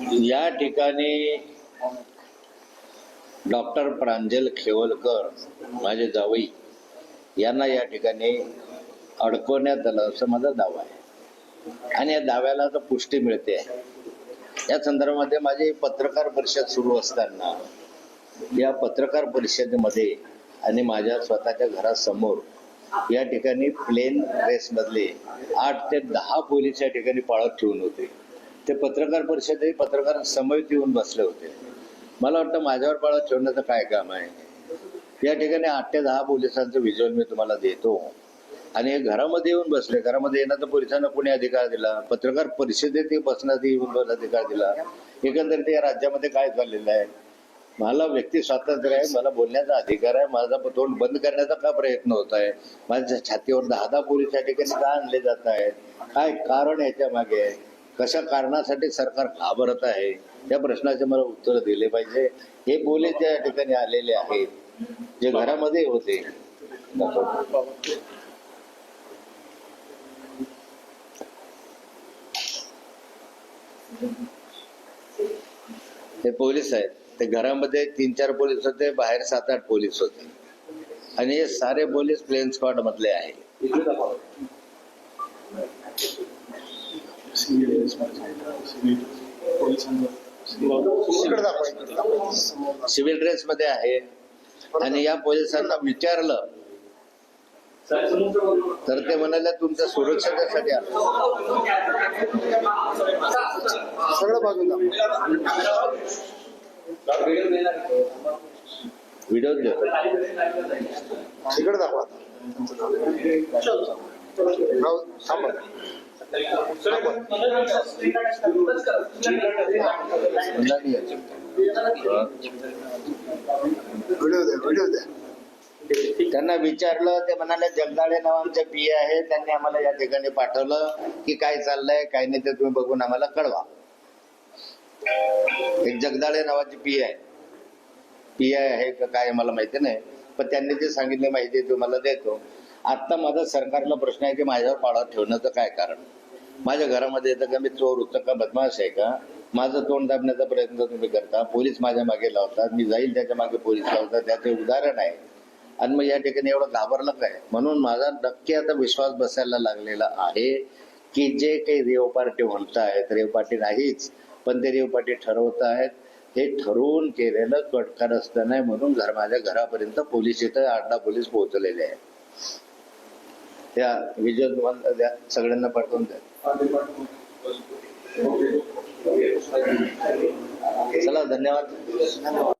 या ठिकाणी डॉक्टर प्रांजल खेवलकर माझे जावई यांना या ठिकाणी अडकवण्यात आलं असं माझा दावा आहे. आणि या दाव्याला आता पुष्टी मिळते. या संदर्भामध्ये माझी पत्रकार परिषद सुरू असताना या पत्रकार परिषदेमध्ये आणि माझ्या स्वतःच्या घरासमोर या ठिकाणी प्लेन ड्रेसमधले आठ ते दहा पोलीस या ठिकाणी पाळत ठेवून होते. ते पत्रकार परिषदही पत्रकार समवेत येऊन बसले होते. मला वाटतं माझ्यावर बाळा ठेवण्याचं काय काम आहे? या ठिकाणी आठ ते दहा पोलिसांचं व्हिज्युअल मी तुम्हाला देतो. आणि हे घरामध्ये येऊन बसले. घरामध्ये येण्याचा पोलिसांना कोणी अधिकार दिला? पत्रकार परिषदेत बसण्यात येऊन अधिकार दिला? एकंदरीत या राज्यामध्ये काय चाललेलं आहे? मला व्यक्ती स्वातंत्र्य आहे मला बोलण्याचा अधिकार आहे माझा तोंड बंद करण्याचा का प्रयत्न होत आहे? माझ्या छातीवर दहा दहा पोलीस या ठिकाणी का आणले जात आहेत? काय कारण याच्या मागे आहे? कशा कारणासाठी सरकार घाबरत आहे या प्रश्नाचे मला उत्तर दिले पाहिजे. हे पोलीस ज्या ठिकाणी आलेले आहेत जे घरामध्ये होते. हे पोलीस आहेत. ते घरामध्ये तीन चार पोलीस होते बाहेर सात आठ पोलीस होते. आणि हे सारे पोलीस प्लेन स्क्वॉड मधले आहे सिव्हिल ड्रेस मध्ये आहे. आणि या पोलिसांना विचारलं. तर ते म्हणाले तुमच्या सुरक्षतेसाठी आलो. सगळं बाजूला. व्हिडिओ देतो इकडे दाखवा. थांबा. व्हिडिओ द्या व्हिडिओ द्या त्यांना विचारलं ते म्हणाले जगदाळे नावांचे पी आहे. त्यांनी आम्हाला या ठिकाणी पाठवलं की काय चाललंय काय नाही ते तुम्ही बघून आम्हाला कळवा. एक जगदाळे नावाची पी आहे. पी आय आहे का काय मला माहिती नाही पण त्यांनी जे सांगितले माहिती तुम्हाला देतो. आता माझा सरकारला प्रश्न आहे की माझ्यावर पाळत ठेवण्याचं काय कारण? माझ्या घरामध्ये येतं का मी चोर होतं का बदमाश आहे का? माझं तोंड दाबण्याचा प्रयत्न तुम्ही करता. पोलीस माझ्या मागे लावतात. मी जाईल त्याच्यामागे पोलीस लावतात. त्याचे उदाहरण आहे. आणि मग या ठिकाणी एवढं घाबरलं काय? म्हणून माझा नक्की आता विश्वास बसायला लागलेला आहे की जे काही रेव पार्टी म्हणतायत रेव पार्टी नाहीच पण ते रेव पार्टी ठरवत आहेत हे ठरवून केलेलं कटकार असतं नाही म्हणून घर माझ्या घरापर्यंत पोलीस इथं आठ दहा पोलीस पोहोचलेले आहेत. त्या विजय तुम्हाला सगळ्यांना पाठवून द्या. चला धन्यवाद.